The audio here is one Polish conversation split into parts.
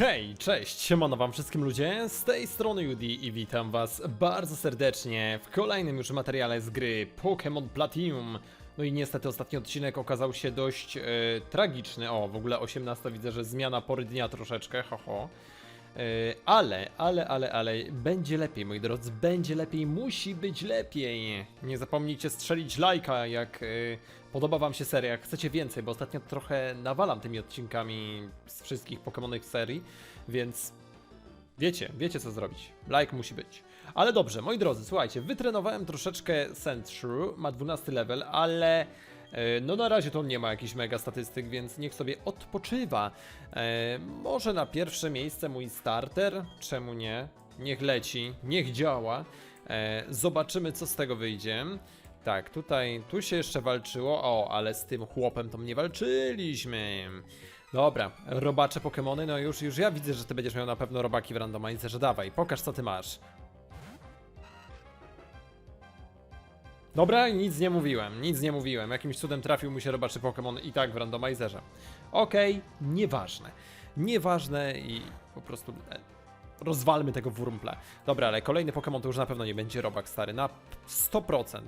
Hej, cześć, siemano wam wszystkim ludzie, z tej strony Judy i witam was bardzo serdecznie w kolejnym już materiale z gry Pokémon Platinum. No i niestety ostatni odcinek okazał się dość e, tragiczny, o w ogóle 18 widzę, że zmiana pory dnia troszeczkę, ho ho. E, ale, ale, ale, ale będzie lepiej moi drodzy, będzie lepiej, musi być lepiej. Nie zapomnijcie strzelić lajka jak e, podoba wam się seria, jak chcecie więcej, bo ostatnio trochę nawalam tymi odcinkami z wszystkich Pokémonych serii, więc wiecie, wiecie co zrobić. Like musi być. Ale dobrze, moi drodzy, słuchajcie, wytrenowałem troszeczkę Sandshrew, ma 12 level, ale no na razie to nie ma jakichś mega statystyk, więc niech sobie odpoczywa. E, może na pierwsze miejsce mój starter, czemu nie? Niech leci, niech działa. E, zobaczymy co z tego wyjdzie. Tak, tutaj, tu się jeszcze walczyło, o, ale z tym chłopem to nie walczyliśmy. Dobra, robacze Pokemony, no już, już ja widzę, że ty będziesz miał na pewno robaki w randomizerze, dawaj, pokaż co ty masz. Dobra, nic nie mówiłem, nic nie mówiłem. Jakimś cudem trafił mu się robaczy Pokémon i tak w randomizerze. Okej, nieważne. Nieważne i po prostu e, rozwalmy tego wurmple. Dobra, ale kolejny Pokémon to już na pewno nie będzie robak stary, na 100%.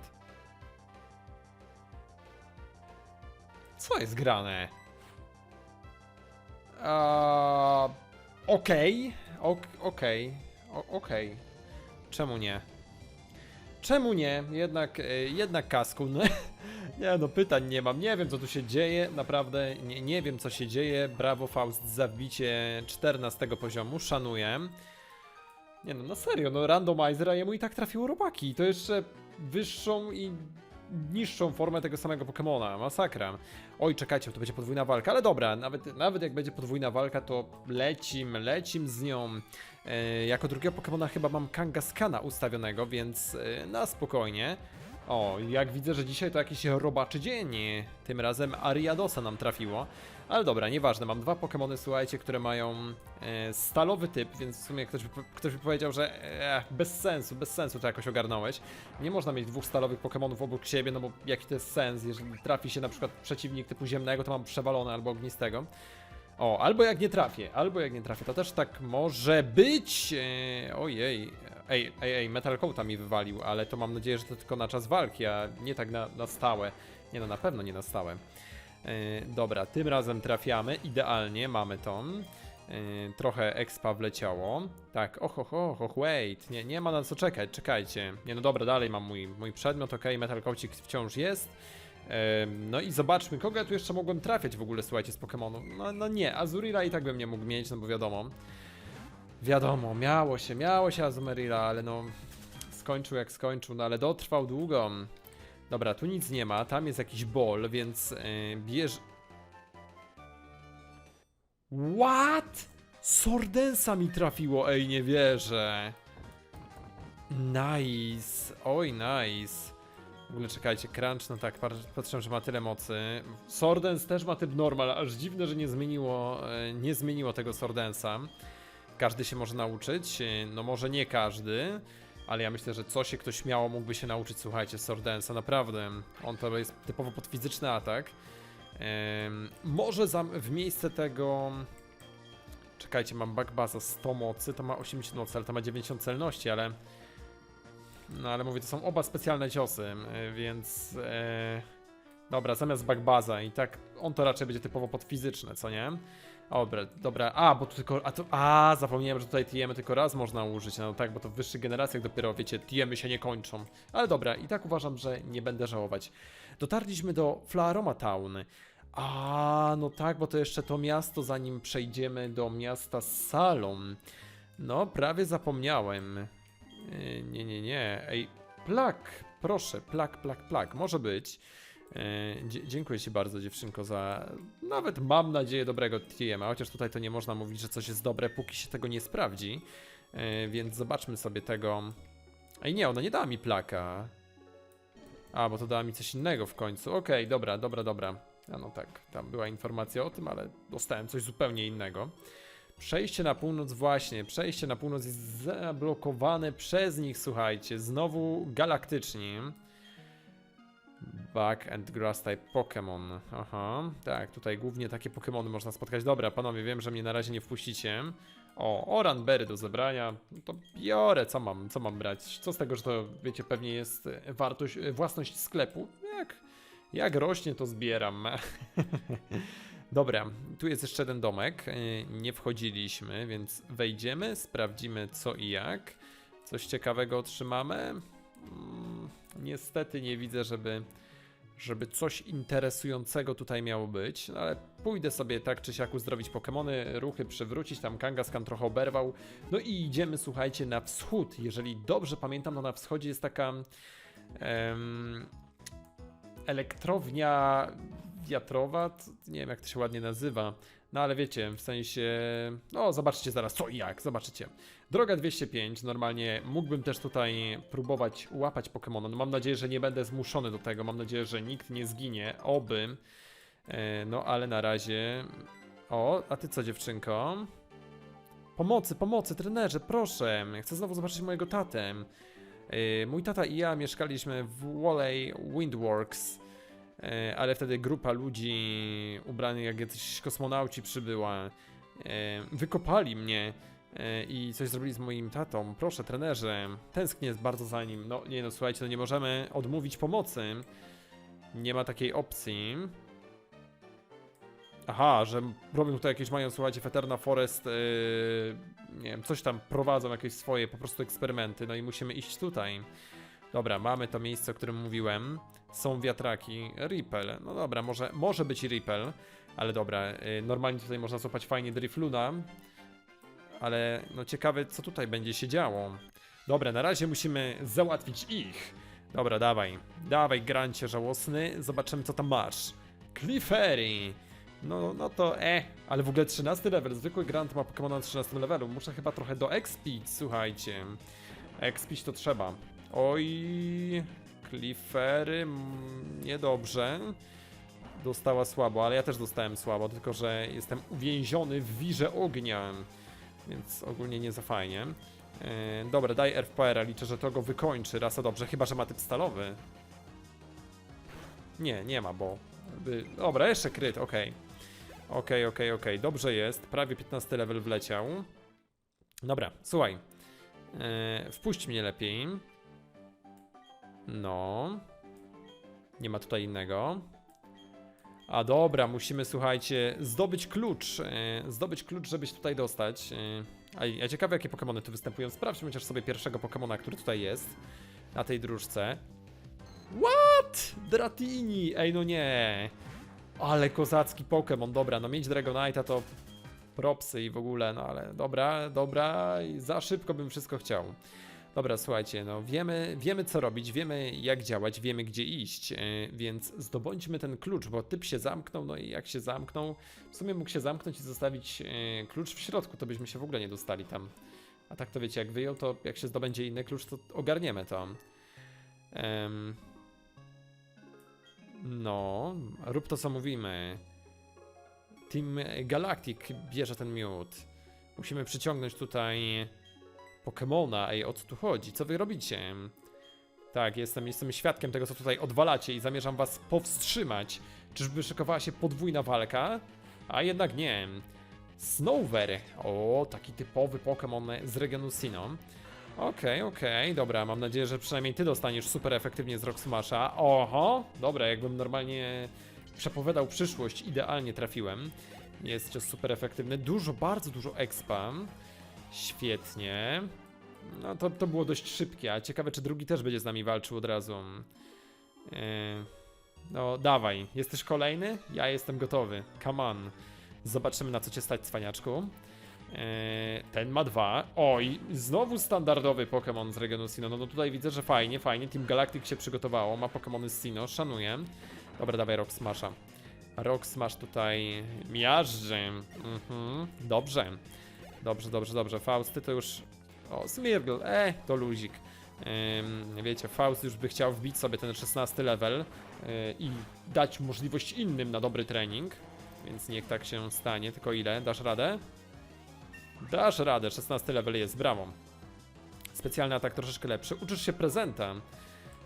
Co jest grane? Okej, ok- okej, okej. Czemu nie? Czemu nie? Jednak, e, jednak kasku. No, nie no, pytań nie mam. Nie wiem co tu się dzieje. Naprawdę nie, nie wiem co się dzieje. Brawo Faust za wbicie 14 poziomu. Szanuję. Nie no, na serio, no randomizer, a jemu i tak trafiło robaki. To jeszcze wyższą i niższą formę tego samego Pokemona. Masakra. Oj, czekajcie, to będzie podwójna walka, ale dobra, nawet, nawet jak będzie podwójna walka, to lecim, lecim z nią. E, jako drugiego Pokemona chyba mam Kangaskana ustawionego, więc e, na spokojnie. O, jak widzę, że dzisiaj to jakiś robaczy dzień. Tym razem Ariadosa nam trafiło. Ale dobra, nieważne, mam dwa Pokemony, słuchajcie, które mają e, stalowy typ, więc w sumie ktoś, ktoś by powiedział, że e, bez sensu, bez sensu to jakoś ogarnąłeś. Nie można mieć dwóch stalowych Pokemonów obok siebie, no bo jaki to jest sens, jeżeli trafi się na przykład przeciwnik typu ziemnego, to mam przewalone albo ognistego. O, albo jak nie trafię, albo jak nie trafię, to też tak może być. E, ojej, ej, ej, ej, Metal Coata mi wywalił, ale to mam nadzieję, że to tylko na czas walki, a nie tak na, na stałe. Nie no, na pewno nie na stałe. E, dobra, tym razem trafiamy, idealnie, mamy to. E, trochę expa wleciało. Tak, och, och, och, wait, nie, nie ma na co czekać, czekajcie. Nie no dobra, dalej mam mój, mój przedmiot, ok, Metal Coacik wciąż jest. Em, No i zobaczmy, kogo ja tu jeszcze mogłem trafiać w ogóle, słuchajcie, z Pokemonu. No, no nie, Azurila i tak bym nie mógł mieć, no bo wiadomo. Wiadomo, miało się, miało się Azumarill, ale no... Skończył jak skończył, no ale dotrwał długo. Dobra, tu nic nie ma, tam jest jakiś bol, więc yy, bierz... What? Sordensa mi trafiło, ej, nie wierzę. Nice, oj, nice. W ogóle czekajcie, Crunch, no tak, patrzę, że ma tyle mocy. Sordens też ma typ normal, aż dziwne, że nie zmieniło, e, nie zmieniło tego Sordensa. Każdy się może nauczyć, e, no może nie każdy, ale ja myślę, że co się ktoś śmiało mógłby się nauczyć, słuchajcie, Sordensa, naprawdę. On to jest typowo pod fizyczny atak. Może w miejsce tego... Czekajcie, mam Backbaza 100 mocy, to ma 80 mocy, ale to ma 90 celności, ale... No ale mówię, to są oba specjalne ciosy, więc... E... Dobra, zamiast backbaza i tak on to raczej będzie typowo podfizyczne, co nie? Dobra, dobra, a, bo tu tylko, a, to, a, zapomniałem, że tutaj TM tylko raz można użyć, no tak, bo to w wyższych generacjach dopiero, wiecie, TM się nie kończą. Ale dobra, i tak uważam, że nie będę żałować. Dotarliśmy do Flaroma Town. A, no tak, bo to jeszcze to miasto, zanim przejdziemy do miasta Salon. No, prawie zapomniałem. Yy, Nie, nie, nie. Ej, plak, proszę, plak, plak, plak. Może być. Dzie- dziękuję Ci bardzo, dziewczynko, za nawet mam nadzieję dobrego TM, chociaż tutaj to nie można mówić, że coś jest dobre, póki się tego nie sprawdzi. Yy, więc zobaczmy sobie tego. Ej, nie, ona nie dała mi plaka. A, bo to dała mi coś innego w końcu. Okej, dobra, dobra, dobra. A no tak, tam była informacja o tym, ale dostałem coś zupełnie innego. Przejście na północ właśnie, przejście na północ jest zablokowane przez nich, słuchajcie, znowu galaktyczni. Bug and Grass type Pokémon. Aha, tak, tutaj głównie takie Pokémony można spotkać. Dobra, panowie, wiem, że mnie na razie nie wpuścicie. O, Oranberry do zebrania. No to biorę, co mam, co mam brać? Co z tego, że to, wiecie, pewnie jest e, wartość, e, własność sklepu? Jak, jak rośnie, to zbieram. Dobra, tu jest jeszcze jeden domek. e, Nie wchodziliśmy, więc wejdziemy, sprawdzimy co i jak. Coś ciekawego otrzymamy. Mm, niestety nie widzę, żeby, żeby coś interesującego tutaj miało być, no ale pójdę sobie tak czy siak uzdrowić Pokemony, ruchy przywrócić, tam Kangaskhan trochę oberwał. No i idziemy, słuchajcie, na wschód. Jeżeli dobrze pamiętam, to na wschodzie jest taka em, elektrownia wiatrowa, nie wiem jak to się ładnie nazywa, no ale wiecie, w sensie, no zobaczcie zaraz co i jak, zobaczycie. Droga 205, normalnie mógłbym też tutaj próbować łapać Pokemona, no mam nadzieję, że nie będę zmuszony do tego, mam nadzieję, że nikt nie zginie, oby. E, no ale na razie, o, a ty co dziewczynko? Pomocy, pomocy, trenerze, proszę, chcę znowu zobaczyć mojego tatę. E, Mój tata i ja mieszkaliśmy w Walley Windworks, e, ale wtedy grupa ludzi ubranych jak jacyś kosmonauci przybyła. Wykopali mnie i coś zrobili z moim tatą. Proszę, trenerze, tęsknię bardzo za nim. No nie no, słuchajcie, no nie możemy odmówić pomocy. Nie ma takiej opcji. Aha, że robią tutaj jakieś, mają, słuchajcie, Feterna Forest, yy, nie wiem, coś tam prowadzą, jakieś swoje po prostu eksperymenty, no i musimy iść tutaj. Dobra, mamy to miejsce, o którym mówiłem. Są wiatraki, Ripple, no dobra, może, może być Ripple, ale dobra, yy, normalnie tutaj można złapać fajnie Drifluna, ale no ciekawe, co tutaj będzie się działo. Dobra, na razie musimy załatwić ich. Dobra, dawaj, dawaj, grancie żałosny, zobaczymy, co tam masz. Clefairy! No, no to e, ale w ogóle 13 level, zwykły grant ma Pokemona na 13 levelu, muszę chyba trochę do expić, słuchajcie. Expić to trzeba. Oj, Cliffery, mm, niedobrze. Dostała słabo, ale ja też dostałem słabo, tylko że jestem uwięziony w wirze ognia, więc ogólnie nie za fajnie. E, dobra, daj RPR-a, liczę, że to go wykończy, rasa dobrze, chyba, że ma typ stalowy. Nie, nie ma, bo... by- Dobra, jeszcze kryt, okej. Okej, okej, okej, dobrze jest. Prawie 15 level wleciał. Dobra, słuchaj. E, wpuść mnie lepiej. No. Nie ma tutaj innego. A dobra, musimy, słuchajcie, zdobyć klucz. E, zdobyć klucz, żeby się tutaj dostać. E, a, ciekawe, jakie Pokemony tu występują. Sprawdźmy chociaż sobie pierwszego Pokemona, który tutaj jest. Na tej dróżce. What? Dratini! Ej, no nie. Ale kozacki Pokémon, dobra, no mieć Dragonite'a to propsy i w ogóle, no ale dobra, dobra, za szybko bym wszystko chciał. Dobra, słuchajcie, no wiemy, wiemy co robić, wiemy jak działać, wiemy gdzie iść, e, więc zdobądźmy ten klucz, bo typ się zamknął, no i jak się zamknął, w sumie mógł się zamknąć i zostawić e, klucz w środku, to byśmy się w ogóle nie dostali tam. A tak to wiecie, jak wyjął, to jak się zdobędzie inny klucz, to ogarniemy to. Em, no, rób to co mówimy. Team Galactic bierze ten miód. Musimy przyciągnąć tutaj Pokemona. Ej, o co tu chodzi? Co wy robicie? Tak, jestem, jestem świadkiem tego, co tutaj odwalacie i zamierzam was powstrzymać. Czyżby szykowała się podwójna walka? A jednak nie. Snowver. O, taki typowy Pokémon z regionu Sinnoh. Okej, okej, dobra, mam nadzieję, że przynajmniej ty dostaniesz super efektywnie z Rock Smasha. Oho, dobra, jakbym normalnie przepowiadał przyszłość, idealnie trafiłem. Jest cios super efektywny, dużo, bardzo dużo expa. Świetnie. No to, to było dość szybkie, a ciekawe czy drugi też będzie z nami walczył od razu. Yy, no dawaj, jesteś kolejny? Ja jestem gotowy, come on. Zobaczymy na co cię stać, cwaniaczku. Eee, ten ma dwa. Oj, znowu standardowy Pokémon z regionu Sinnoh. No, no tutaj widzę, że fajnie, fajnie. Team Galactic się przygotowało, ma Pokémony z Sinnoh, szanuję. Dobra, dawaj Rock Smasha. Rock Smash tutaj miażdży. Mhm, dobrze. Dobrze, dobrze, dobrze. Fausty to już... O, Smirgl, e, to luzik. Ym, wiecie, Faust już by chciał wbić sobie ten 16 level yy, i dać możliwość innym na dobry trening. Więc niech tak się stanie. Tylko ile? Dasz radę? Dasz radę, 16 level jest, brawo. Specjalny atak troszeczkę lepszy. Uczysz się prezenta.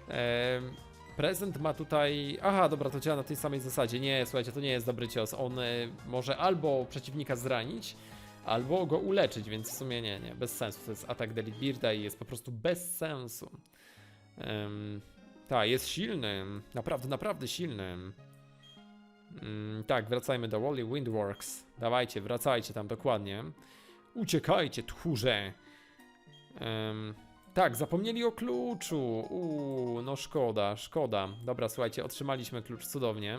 Ehm, prezent ma tutaj... Aha, dobra, to działa na tej samej zasadzie. Nie, słuchajcie, to nie jest dobry cios. On e, może albo przeciwnika zranić, albo go uleczyć, więc w sumie nie, nie, bez sensu. To jest atak Delete Bearda i jest po prostu bez sensu. Um, tak, jest silny. Naprawdę, naprawdę silny. Mm, tak, wracajmy do Wally Windworks. Dawajcie, wracajcie tam dokładnie. Uciekajcie, tchórze. Em, tak, zapomnieli o kluczu. Uuu, no szkoda, szkoda. Dobra, słuchajcie, otrzymaliśmy klucz cudownie.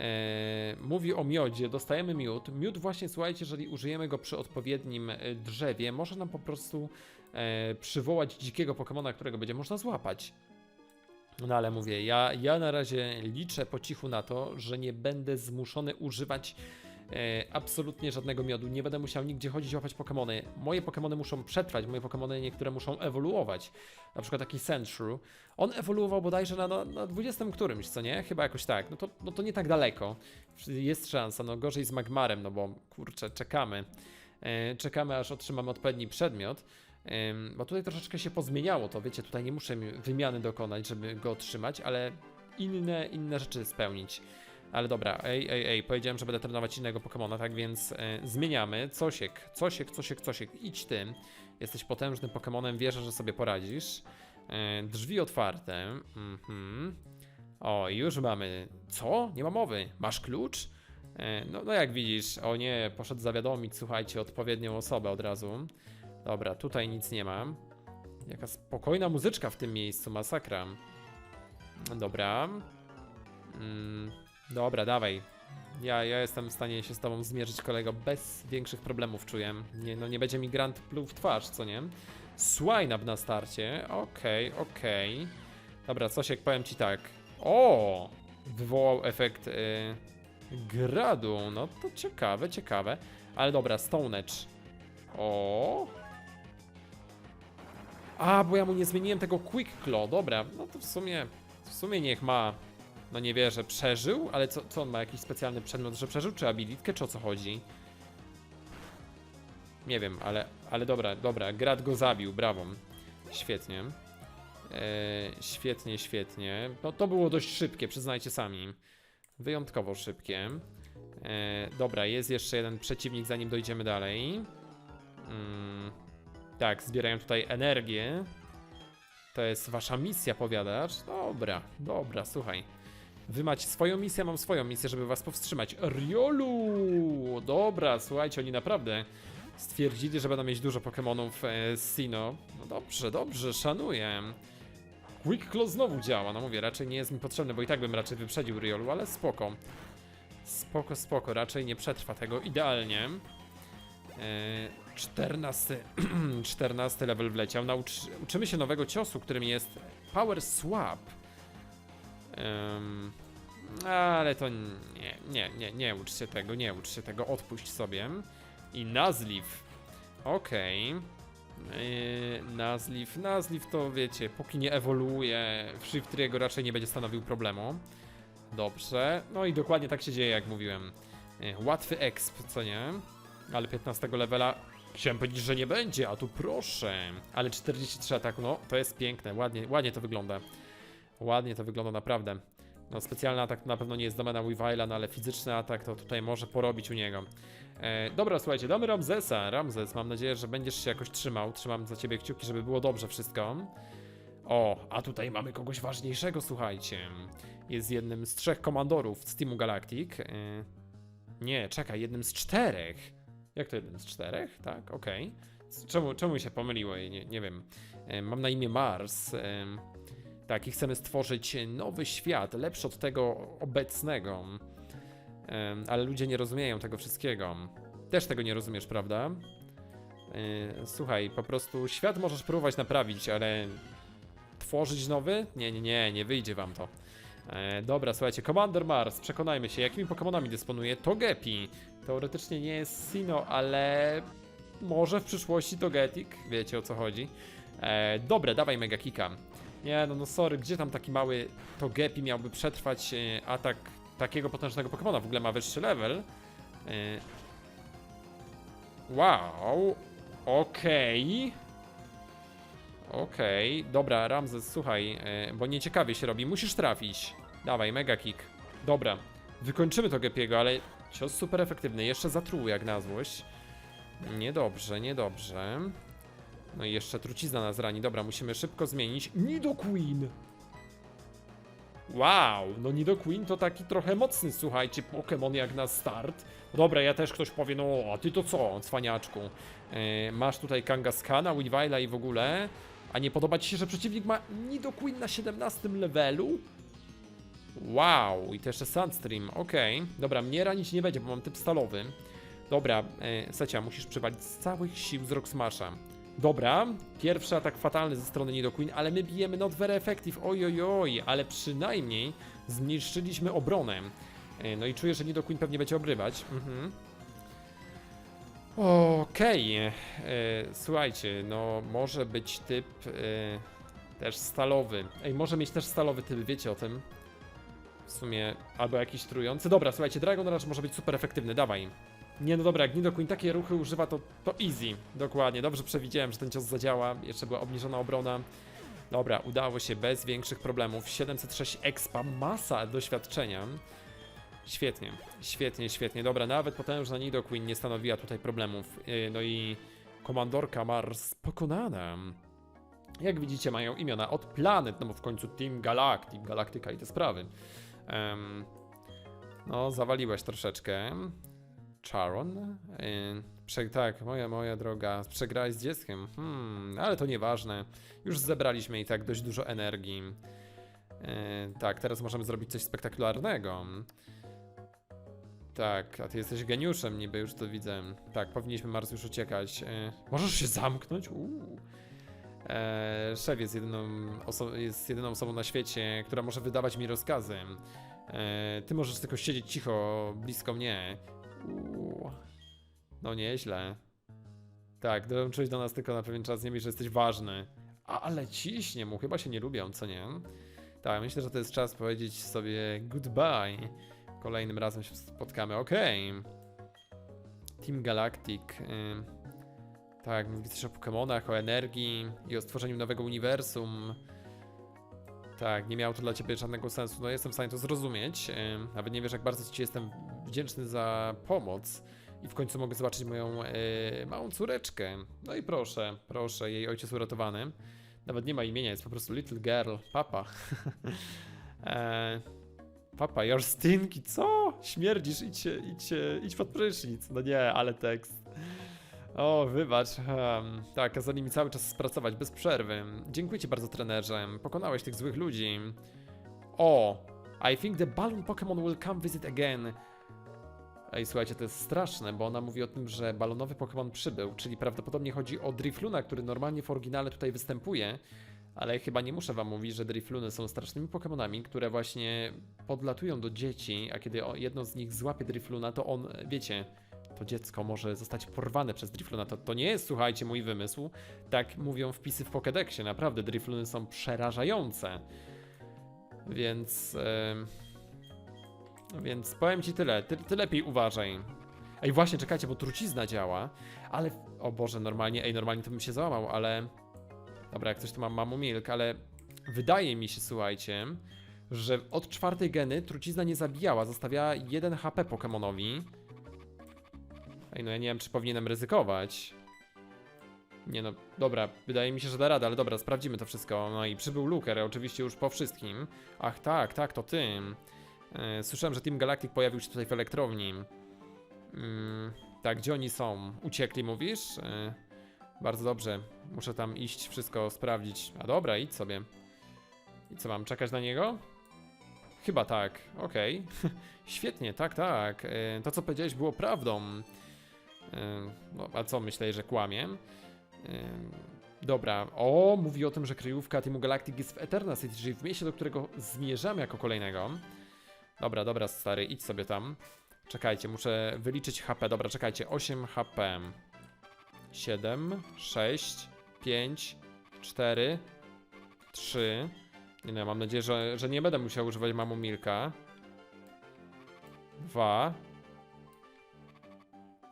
E, mówi o miodzie, dostajemy miód. Miód właśnie, słuchajcie, jeżeli użyjemy go przy odpowiednim e, drzewie, może nam po prostu e, przywołać dzikiego Pokemona, którego będzie można złapać. No ale mówię, ja, ja na razie liczę po cichu na to, że nie będę zmuszony używać absolutnie żadnego miodu. Nie będę musiał nigdzie chodzić łapać Pokemony. Moje Pokemony muszą przetrwać, moje Pokemony niektóre muszą ewoluować. Na przykład taki Sandshrew. On ewoluował bodajże na, na, na 20 którymś, co nie? Chyba jakoś tak. No to, no to nie tak daleko. Jest szansa, no gorzej z Magmarem, no bo kurczę, czekamy. E, czekamy aż otrzymamy odpowiedni przedmiot. Bo tutaj troszeczkę się pozmieniało to, wiecie, tutaj nie muszę mi- wymiany dokonać, żeby go otrzymać, ale inne, inne rzeczy spełnić. Ale dobra, ej, ej, ej, powiedziałem, że będę trenować innego Pokemona, tak więc e, zmieniamy. Cosiek, Cosiek, Cosiek, Cosiek, idź ty. Jesteś potężnym Pokemonem, wierzę, że sobie poradzisz. E, drzwi otwarte. Mhm. O, już mamy. Co? Nie ma mowy. Masz klucz? E, no, no jak widzisz, o nie, poszedł zawiadomić, słuchajcie, odpowiednią osobę od razu. Dobra, tutaj nic nie ma. Jaka spokojna muzyczka w tym miejscu, masakra. Dobra. Mm, dobra, dawaj. Ja, ja jestem w stanie się z tobą zmierzyć, kolego, bez większych problemów czuję. Nie, no nie będzie mi Grand pluł w twarz, co nie? Swineup na starcie. Okej, okej. Dobra, Sosiek, powiem ci tak. O! Wywołał efekt y, gradu. No to ciekawe, ciekawe. Ale dobra, Stone Edge. O! A, bo ja mu nie zmieniłem tego Quick Claw, dobra, no to w sumie, w sumie niech ma, no nie wierzę, przeżył, ale co, co on ma, jakiś specjalny przedmiot, że przeżył, czy abilitkę, czy o co chodzi? Nie wiem, ale, ale dobra, dobra, Grad go zabił, brawo, świetnie, e, świetnie, świetnie, no to było dość szybkie, przyznajcie sami, wyjątkowo szybkie, e, dobra, jest jeszcze jeden przeciwnik, zanim dojdziemy dalej, mm. Tak, zbierają tutaj energię. To jest wasza misja, powiadasz? Dobra, dobra, słuchaj. Wy macie swoją misję, mam swoją misję, żeby was powstrzymać. Riolu! Dobra, słuchajcie, oni naprawdę stwierdzili, że będą mieć dużo Pokemonów e, Sino. No dobrze, dobrze, szanuję. Quick Claw znowu działa, no mówię, raczej nie jest mi potrzebny, bo i tak bym raczej wyprzedził Riolu, ale spoko. Spoko, spoko, raczej nie przetrwa tego idealnie. E, 14, 14 level wleciał. Naucz, uczymy się nowego ciosu, którym jest Power Swap. Em, ale to nie, nie, nie, nie ucz się tego, nie ucz się tego, odpuść sobie. I Nazliv. Okej. Yy, Nazliv, Nazliv to wiecie, póki nie ewoluuje, w Shiftry'ego raczej nie będzie stanowił problemu. Dobrze, no i dokładnie tak się dzieje, jak mówiłem. Yy, Łatwy exp, co nie? Ale 15 levela Chciałem powiedzieć, że nie będzie, a tu proszę. Ale 43 ataku, no to jest piękne, ładnie, ładnie to wygląda. Ładnie to wygląda naprawdę. No specjalny atak to na pewno nie jest domena Weavile'a, no ale fizyczny atak to tutaj może porobić u niego. E, dobra, słuchajcie, damy Ramzesa. Ramzes, mam nadzieję, że będziesz się jakoś trzymał. Trzymam za ciebie kciuki, żeby było dobrze wszystko. O, a tutaj mamy kogoś ważniejszego, słuchajcie. Jest jednym z trzech komandorów z Teamu Galactic. E, nie, czekaj, jednym z czterech. Jak to jeden z czterech? Tak, okej. Czemu, czemu mi się pomyliło? Nie, nie wiem. E, Mam na imię Mars. em, Tak, i chcemy stworzyć nowy świat, lepszy od tego obecnego. Ale ludzie nie rozumieją tego wszystkiego. Też tego nie rozumiesz, prawda? E, Słuchaj, po prostu świat możesz próbować naprawić, ale tworzyć nowy? Nie, nie, nie, nie wyjdzie wam to. E, dobra, słuchajcie, Commander Mars, przekonajmy się, jakimi Pokemonami dysponuje Togepi. Teoretycznie nie jest Sino, ale może w przyszłości Togetic, wiecie o co chodzi. E, dobre, dawaj Mega Kika. Nie, no, no sorry, gdzie tam taki mały Togepi miałby przetrwać e, atak takiego potężnego Pokemona? W ogóle ma wyższy level. E, wow, okej. Okej, dobra, Ramzes, słuchaj, e, bo nieciekawie się robi, musisz trafić. Dawaj, mega kick. Dobra, wykończymy to Gepiego, ale cios super efektywny, jeszcze zatruł jak na złość. Niedobrze, niedobrze. No i jeszcze trucizna nas rani, dobra, musimy szybko zmienić. Nidoqueen! Wow, no Nidoqueen to taki trochę mocny, słuchajcie, Pokémon jak na start. Dobra, ja też ktoś powie, no a ty to co, cwaniaczku? E, masz tutaj Kangaskana, Weavila i w ogóle, a nie podoba ci się, że przeciwnik ma Nidoqueen na 17 levelu? Wow, i to jeszcze Sandstream, okej. Dobra, mnie ranić nie będzie, bo mam typ stalowy. Dobra, e, Secia, musisz przywalić z całych sił z Rock Smasha. Dobra, pierwszy atak fatalny ze strony Nidoqueen, ale my bijemy not very effective, oj oj oj, ale przynajmniej zniszczyliśmy obronę. E, No i czuję, że Nidoqueen pewnie będzie obrywać. Mhm. Okej, e, słuchajcie, no może być typ e, też stalowy. Ej, może mieć też stalowy typ, wiecie o tym? W sumie, albo jakiś trujący. Dobra, słuchajcie, Dragon Rush może być super efektywny, dawaj. Nie, no dobra, jak Nidoqueen takie ruchy używa, to, to easy. Dokładnie, dobrze przewidziałem, że ten cios zadziała. Jeszcze była obniżona obrona. Dobra, udało się bez większych problemów. 706 expa, masa doświadczenia. Świetnie, świetnie, świetnie. Dobra, nawet potężna Nidoqueen nie stanowiła tutaj problemów. Yy, No i komandorka Mars pokonana. Jak widzicie, mają imiona od planet, no bo w końcu Team Galactic, Galaktyka i te sprawy. Em, no, zawaliłeś troszeczkę. Charon? Yy, prze, tak, moja, moja droga, przegrałeś z dzieckiem. Hmm, ale to nieważne. Już zebraliśmy i tak dość dużo energii. Yy, tak, teraz możemy zrobić coś spektakularnego. Tak, a ty jesteś geniuszem niby, już to widzę. Tak, powinniśmy Mars już uciekać. Yy, możesz się zamknąć? Uuu. Eee, szef jest jedyną, jest jedyną osobą na świecie, która może wydawać mi rozkazy. Eee, ty możesz tylko siedzieć cicho blisko mnie. No nieźle. Tak, dołączyłeś do nas tylko na pewien czas, nie wiesz, że jesteś ważny. Ale ciśnie mu, chyba się nie lubią, co nie? Tak, myślę, że to jest czas powiedzieć sobie goodbye. Kolejnym razem się spotkamy, okej. Team Galactic. tak, mówi coś o Pokémonach, o energii i o stworzeniu nowego uniwersum. Tak, nie miało to dla ciebie żadnego sensu. No jestem w stanie to zrozumieć. Nawet nie wiesz, jak bardzo ci jestem wdzięczny za pomoc. I w końcu mogę zobaczyć moją e, małą córeczkę. No i proszę, proszę, jej ojciec uratowany. Nawet nie ma imienia, jest po prostu Little Girl, papa. e, papa, you're stinky, co? Śmierdzisz, idź, idź, idź pod prysznic. No nie, ale tekst. O, wybacz. Um, tak, kazali mi cały czas spracować bez przerwy. Dziękuję ci bardzo, trenerze. Pokonałeś tych złych ludzi. O! I think the balloon Pokémon will come visit again. Ej, słuchajcie, to jest straszne, bo ona mówi o tym, że balonowy Pokémon przybył, czyli prawdopodobnie chodzi o Drifluna, który normalnie w oryginale tutaj występuje, ale chyba nie muszę wam mówić, że Drifluny są strasznymi Pokémonami, które właśnie podlatują do dzieci, a kiedy jedno z nich złapie Drifluna, to on, wiecie, to dziecko może zostać porwane przez Drifluna. To, to nie jest, słuchajcie, mój wymysł. Tak mówią wpisy w Pokédexie. Naprawdę, Drifluny są przerażające. Więc... em, więc powiem ci tyle. Ty, ty lepiej uważaj. Ej, właśnie, czekajcie, bo trucizna działa. Ale... O Boże, normalnie... Ej, normalnie to bym się załamał, ale... Dobra, jak coś to mam mamu milk, ale... Wydaje mi się, słuchajcie, że od czwartej geny trucizna nie zabijała. Zostawiała 1 HP Pokemonowi. Ej, no ja nie wiem, czy powinienem ryzykować. Nie no, dobra, wydaje mi się, że da radę, ale dobra, sprawdzimy to wszystko. No i przybył Luker, oczywiście już po wszystkim. Ach tak, tak, to ty. E, słyszałem, że Team Galactic pojawił się tutaj w elektrowni. Mm, tak, gdzie oni są? Uciekli, mówisz? E, bardzo dobrze, muszę tam iść, wszystko sprawdzić. A dobra, idź sobie. I co, mam czekać na niego? Chyba tak, okej. Świetnie, tak, tak. E, to, co powiedziałeś, było prawdą. No, a co, myślę, że kłamie? Dobra, o, mówi o tym, że kryjówka Teamu Galactic jest w Eterna City, czyli w mieście, do którego zmierzamy jako kolejnego. Dobra, dobra, stary, idź sobie tam. Czekajcie, muszę wyliczyć HP. Dobra, czekajcie, 8 HP. 7, 6, 5, 4, 3. Nie no, mam nadzieję, że, że nie będę musiał używać mamu Milka. 2.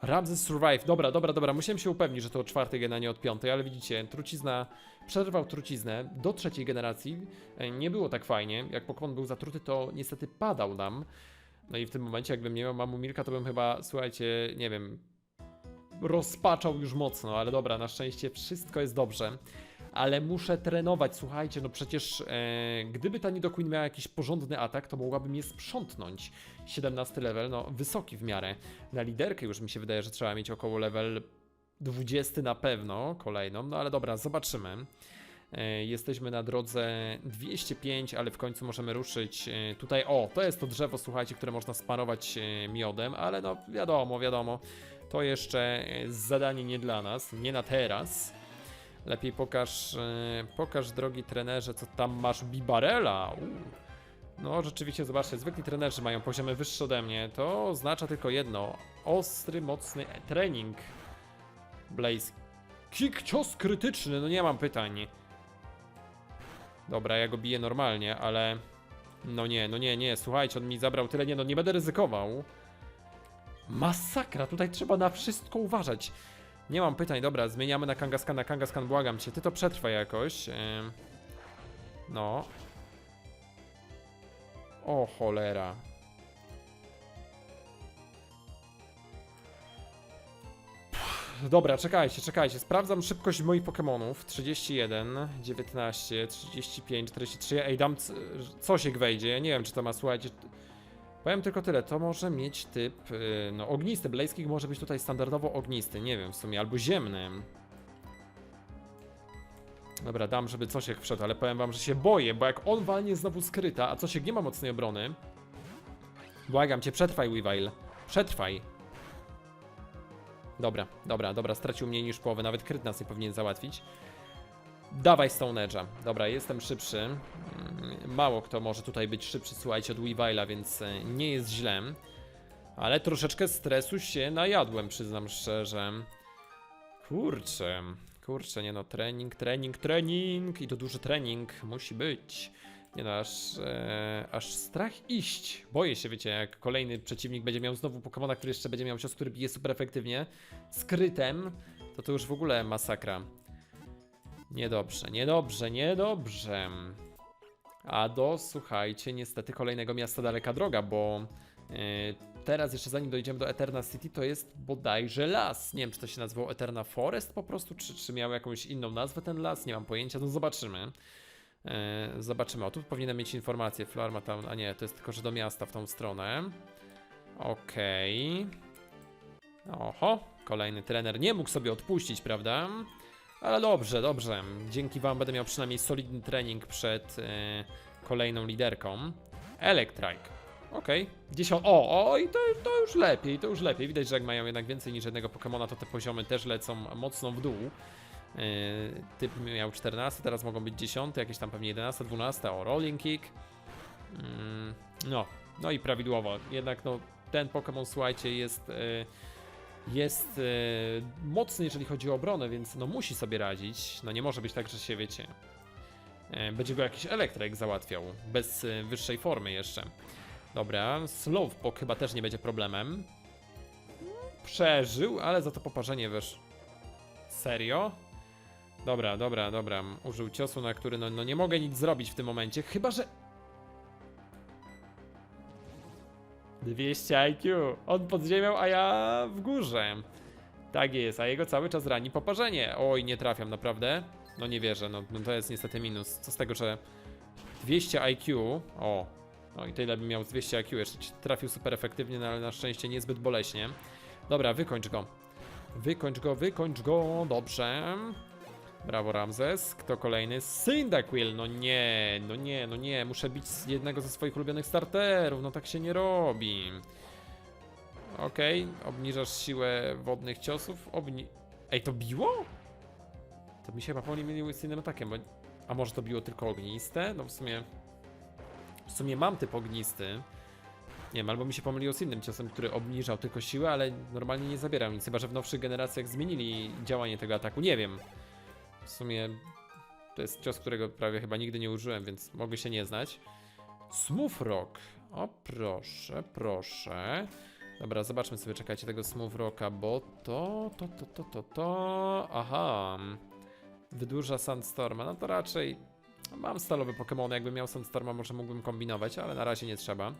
Ramses Survive. Dobra, dobra, dobra. Musiałem się upewnić, że to od czwartej gen, a nie od piątej, ale widzicie, trucizna przerwał truciznę do trzeciej generacji. E, Nie było tak fajnie. Jak Pokémon był zatruty, to niestety padał nam. No i w tym momencie, jakbym nie miał mamu Milka, to bym chyba, słuchajcie, nie wiem, rozpaczał już mocno, ale dobra, na szczęście wszystko jest dobrze. Ale muszę trenować, słuchajcie, no przecież e, gdyby ta Nidoqueen miała jakiś porządny atak, to mogłabym je sprzątnąć. 17 level, no wysoki w miarę. Na liderkę już mi się wydaje, że trzeba mieć około level 20 na pewno, kolejną, no ale dobra, zobaczymy. E, Jesteśmy na drodze 205, ale w końcu możemy ruszyć e, tutaj. O, to jest to drzewo, słuchajcie, które można sparować e, miodem, ale no wiadomo, wiadomo. To jeszcze zadanie nie dla nas, nie na teraz. Lepiej pokaż, pokaż drogi trenerze, co tam masz Bibarela. No rzeczywiście, zobaczcie, zwykli trenerzy mają poziomy wyższe ode mnie. To oznacza tylko jedno. Ostry, mocny trening. Blaze. Kick, cios krytyczny, no nie mam pytań. Dobra, ja go biję normalnie, ale... No nie, no nie, nie, słuchajcie, on mi zabrał tyle, nie, no nie będę ryzykował. Masakra, tutaj trzeba na wszystko uważać. Nie mam pytań, dobra, zmieniamy na Kangaskana, Kangaskan, błagam cię, ty to przetrwaj jakoś. Ym. No. O cholera. Dobra, czekajcie, czekajcie. Sprawdzam szybkość moich Pokémonów. 31, 19, 35, 43. Ej, dam c- cosiek wejdzie. Ja nie wiem, czy to ma, słuchajcie. Powiem tylko tyle, to może mieć typ, y, no ognisty. Blaze King może być tutaj standardowo ognisty, nie wiem w sumie, albo ziemny. Dobra, dam, żeby Cosiek wszedł, ale powiem wam, że się boję, bo jak on walnie znowu skryta, a Cosiek nie ma mocnej obrony. Błagam cię, przetrwaj, Weavile. Przetrwaj. Dobra, dobra, dobra, stracił mniej niż połowę, nawet kryt nas nie powinien załatwić. Dawaj Stone Edge'a. Dobra, jestem szybszy. Mm, Mało kto może tutaj być szybszy, słuchajcie, od Weavile'a, więc e, nie jest źle. Ale troszeczkę stresu się najadłem, przyznam szczerze. Kurczę, kurczę, nie no, trening, trening, trening i to duży trening musi być. Nie no, aż, e, aż strach iść. Boję się, wiecie, jak kolejny przeciwnik będzie miał znowu Pokemona, który jeszcze będzie miał cios, który bije super efektywnie, skrytem, to to już w ogóle masakra. Niedobrze, niedobrze, niedobrze. A do, słuchajcie, niestety kolejnego miasta daleka droga, bo e, teraz jeszcze zanim dojdziemy do Eterna City, to jest bodajże las. Nie wiem, czy to się nazywał Eterna Forest po prostu, czy, czy miał jakąś inną nazwę ten las, nie mam pojęcia, no zobaczymy. E, zobaczymy, o tu powinienem mieć informację, Flor ma tam, a nie, to jest tylko, że do miasta w tą stronę. Okej. Oho, kolejny trener nie mógł sobie odpuścić, prawda? Ale dobrze, dobrze. Dzięki wam będę miał przynajmniej solidny trening przed e, kolejną liderką. Electrike. Okej. Okay. O, o, i to, to już lepiej, to już lepiej. Widać, że jak mają jednak więcej niż jednego Pokemona, to te poziomy też lecą mocno w dół. Yy, typ miał 14, teraz mogą być 10, jakieś tam pewnie 11, 12, o Rolling Kick. Mm, no, no i prawidłowo. Jednak no, ten Pokémon, słuchajcie, jest, yy, jest yy, mocny, jeżeli chodzi o obronę, więc no musi sobie radzić. No nie może być tak, że się, wiecie, będzie go jakiś elektryk załatwiał, bez wyższej formy jeszcze. Dobra, Slowpoke chyba też nie będzie problemem. Przeżył, ale za to poparzenie wiesz. Serio? Dobra, dobra, dobra. Użył ciosu, na który no, no nie mogę nic zrobić w tym momencie, chyba że... 200 IQ. On pod ziemią, a ja w górze. Tak jest, a jego cały czas rani poparzenie. Oj, nie trafiam, naprawdę. No nie wierzę, no, no to jest niestety minus. Co z tego, że 200 IQ... O, no i tyle bym miał z 200 IQ. Jeszcze trafił super efektywnie, no ale na szczęście niezbyt boleśnie. Dobra, wykończ go. Wykończ go, wykończ go. Dobrze. Brawo Ramzes. Kto kolejny? Cyndaquil. No nie, no nie, no nie. Muszę bić jednego ze swoich ulubionych starterów. No tak się nie robi. Okej, obniżasz siłę wodnych ciosów. Obni... Ej, to biło? To mi się chyba pomyliło z innym atakiem, bo... A może to biło tylko ogniste? No w sumie... W sumie mam typ ognisty. Nie wiem, albo mi się pomyliło z innym ciosem, który obniżał tylko siłę, ale normalnie nie zabierał nic. Chyba, że w nowszych generacjach zmienili działanie tego ataku. Nie wiem. W sumie to jest cios, którego prawie chyba nigdy nie użyłem, więc mogę się nie znać. Smooth Rock. O, proszę, proszę. Dobra, zobaczmy sobie, czekajcie tego Smooth Rocka, bo to, to, to, to, to, to, aha, wydłuża Sandstorma, no to raczej mam stalowe Pokémony, jakbym miał Sandstorma może mógłbym kombinować, ale na razie nie trzeba.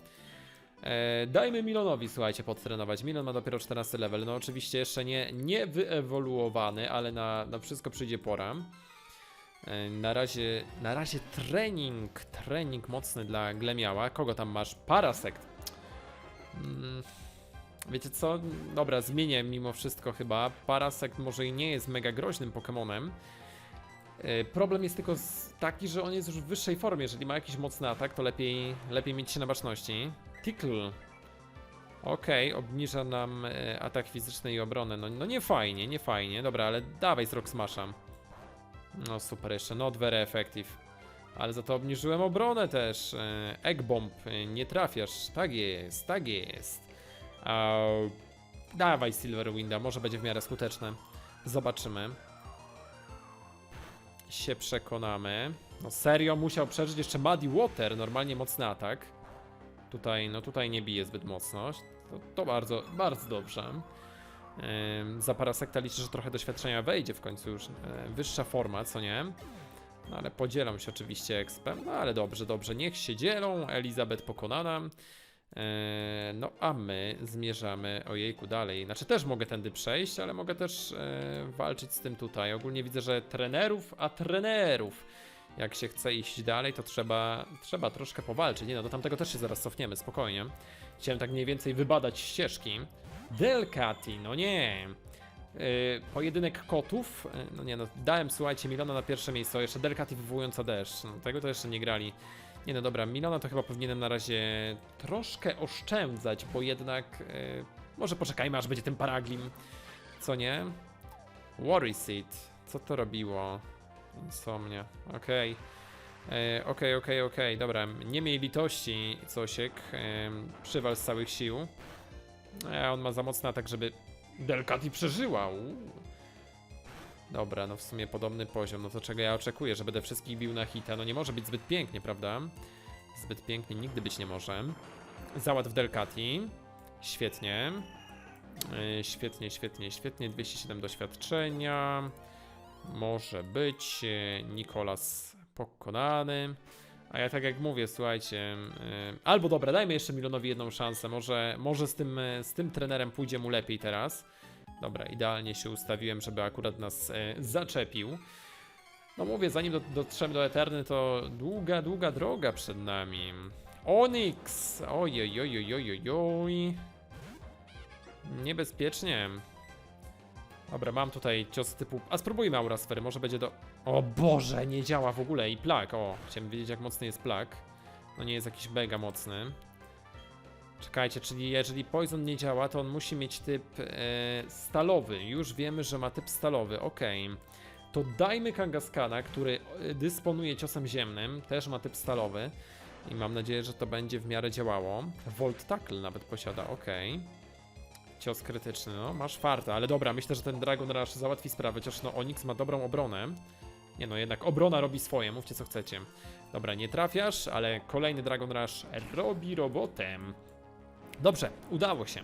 E, dajmy Milonowi, słuchajcie, podtrenować. Milon ma dopiero 14 level. No oczywiście jeszcze nie, nie wyewoluowany, ale na, na wszystko przyjdzie pora. E, na razie, na razie trening, trening mocny dla Glemiała. Kogo tam masz? Parasekt. Mm, wiecie co? Dobra, zmienię mimo wszystko chyba. Parasekt może i nie jest mega groźnym Pokemonem. E, Problem jest tylko taki, że on jest już w wyższej formie. Jeżeli ma jakiś mocny atak, to lepiej, lepiej mieć się na baczności. Tickle. Okej, obniża nam e, atak fizyczny i obronę. No, no nie fajnie, nie fajnie. Dobra, ale dawaj z Rock Smasha. No super, jeszcze not very effective. Ale za to obniżyłem obronę też. E, Egg Bomb, e, nie trafiasz. Tak jest, tak jest. Dawaj Silverwinda, może będzie w miarę skuteczne. Zobaczymy. Się przekonamy. No serio, musiał przeżyć jeszcze Muddy Water, normalnie mocny atak. Tutaj, no tutaj nie bije zbyt mocno. To, to bardzo, bardzo dobrze. Ym, za Parasekta liczę, że trochę doświadczenia wejdzie w końcu już. e, wyższa forma, co nie? No ale podzielą się oczywiście expem. No ale dobrze, dobrze, niech się dzielą. Elizabeth pokonana. E, no a my zmierzamy, ojejku, dalej. Znaczy też mogę tędy przejść, ale mogę też e, walczyć z tym tutaj. Ogólnie widzę, że trenerów, a trenerów. Jak się chce iść dalej, to trzeba, trzeba troszkę powalczyć. Nie no, do tamtego też się zaraz cofniemy, spokojnie. Chciałem tak mniej więcej wybadać ścieżki. Delcati, no nie. Yy, pojedynek kotów. Yy, no nie no, dałem słuchajcie Milona na pierwsze miejsce. O, jeszcze Delcati wywołująca deszcz. No, tego to jeszcze nie grali. Nie no dobra, Milona to chyba powinienem na razie troszkę oszczędzać, bo jednak yy, może poczekajmy aż będzie ten paraglim. Co nie? Worry Seed. Co to robiło? Insomnia. Okej. E, Okej, okej, okej, dobra. Nie miej litości, Cosiek. Em, przywal z całych sił. E, on ma za mocny atak, żeby Delcati przeżyła. uuu. Dobra, no w sumie podobny poziom. No to czego ja oczekuję, że będę wszystkich bił na hita? No nie może być zbyt pięknie, prawda? Zbyt pięknie nigdy być nie może. Załatw Delcati. Świetnie. E, Świetnie, świetnie, świetnie. 207 doświadczenia. Może być. e, Nikolas pokonany. A ja tak jak mówię, słuchajcie. e, Albo dobra, dajmy jeszcze Milonowi jedną szansę. Może, może z, tym, e, z tym trenerem pójdzie mu lepiej teraz. Dobra, idealnie się ustawiłem, żeby akurat nas zaczepił. No mówię, zanim do, dotrzemy do Eterny, to długa, długa droga przed nami. Onyx! Ojej. Niebezpiecznie. Dobra, mam tutaj cios typu... A spróbujmy aura sfery, może będzie do... O Boże, nie działa w ogóle i plak, o. Chciałem wiedzieć jak mocny jest plak. No nie jest jakiś mega mocny. Czekajcie, czyli jeżeli poison nie działa, to on musi mieć typ e, stalowy. Już wiemy, że ma typ stalowy, okej. To dajmy Kangaskana, który e, dysponuje ciosem ziemnym, też ma typ stalowy. I mam nadzieję, że to będzie w miarę działało. Volt Tackle nawet posiada, okej. Cios krytyczny, no masz farta, ale dobra, myślę, że ten Dragon Rush załatwi sprawę, chociaż no Onyx ma dobrą obronę. Nie no, jednak obrona robi swoje, mówcie co chcecie. Dobra, nie trafiasz, ale kolejny Dragon Rush robi robotę. Dobrze, udało się.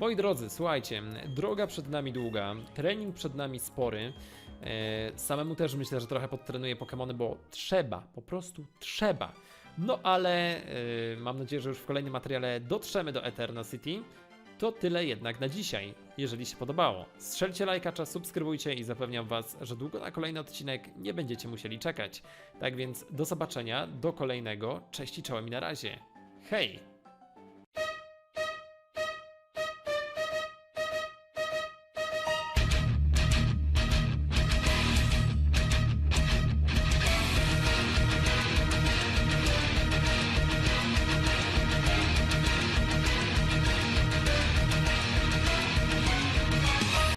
Moi drodzy, słuchajcie, droga przed nami długa, trening przed nami spory. E, samemu też myślę, że trochę podtrenuję Pokémony, bo trzeba, po prostu trzeba. No ale e, mam nadzieję, że już w kolejnym materiale dotrzemy do Eterna City. To tyle jednak na dzisiaj. Jeżeli się podobało, strzelcie lajkacza, subskrybujcie i zapewniam Was, że długo na kolejny odcinek nie będziecie musieli czekać. Tak więc do zobaczenia, do kolejnego. Cześć i czołem i na razie. Hej!